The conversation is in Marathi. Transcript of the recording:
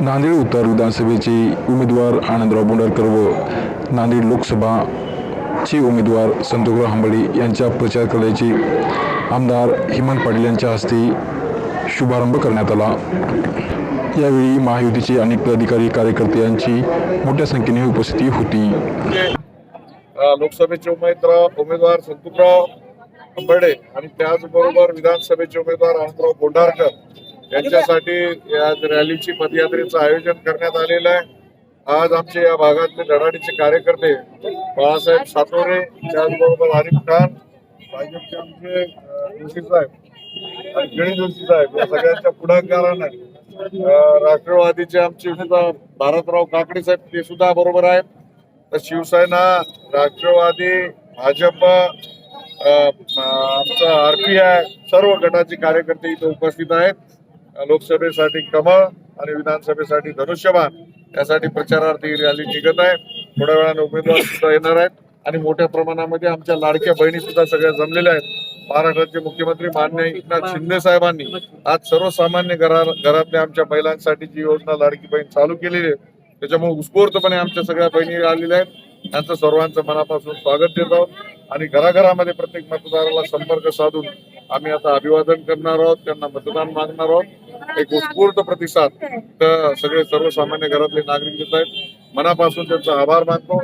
नांदेड उत्तर विधानसभेचे उमेदवार आनंदराव बोंडरकर व नांदेड लोकसभाचे उमेदवार संतोषराव हंबळे यांच्या प्रचार कार्याचे आमदार हेमंत पाटील यांच्या हस्ते शुभारंभ करण्यात आला. यावेळी महायुतीचे अनेक पदाधिकारी कार्यकर्ते यांची मोठ्या संख्येने उपस्थिती होती. लोकसभेचे उमेदवार उमेदवार संतुकराव अंबर्डे आणि त्याचबरोबर विधानसभेचे उमेदवार आनंदराव बोंडारकर यांच्यासाठी या रॅलीची पदयात्रेचं आयोजन करण्यात आलेलं आहे. आज आमचे या भागातले धडाडीचे कार्यकर्ते बाळासाहेब सातोरे त्याचबरोबर आरिफ खान भाजपचे आमचे जोशी साहेब आणि गणेश जोशी साहेब या सगळ्यांच्या पुढाकारानं राष्ट्रवादीचे आमचे भारतराव काकडे साहेब ते सुद्धा बरोबर आहेत. तर शिवसेना राष्ट्रवादी भाजप अ, आमचा आरपीआय सर्व गटाचे कार्यकर्ते इथे उपस्थित आहेत. लोकसभेसाठी कमळ आणि विधानसभेसाठी धनुष्यबाण यासाठी प्रचारार्थ ही रॅली निघत आहे. थोड्या वेळाने उमेदवार सुद्धा येणार आहेत. आणि मोठ्या प्रमाणामध्ये आमच्या लाडक्या बहिणी सुद्धा सगळ्या जमलेल्या आहेत. महाराष्ट्राचे मुख्यमंत्री मान्य एकनाथ शिंदे साहेबांनी आज सर्वसामान्य घरा घरातल्या आमच्या महिलांसाठी जी योजना लाडकी बहीण चालू केलेली आहे त्याच्यामुळे उत्स्फूर्तपणे आमच्या सगळ्या बहिणी आलेल्या आहेत. त्यांचं सर्वांचं मनापासून स्वागत देत आहोत. आणि घराघरामध्ये प्रत्येक मतदाराला संपर्क साधून आम्ही आता अभिवादन करणार आहोत. त्यांना मतदान मागणार आहोत. एक उत्स्फूर्त प्रतिसाद तर सगळे सर्वसामान्य घरातले नागरिक देत आहेत. मनापासून त्यांचा आभार मानतो.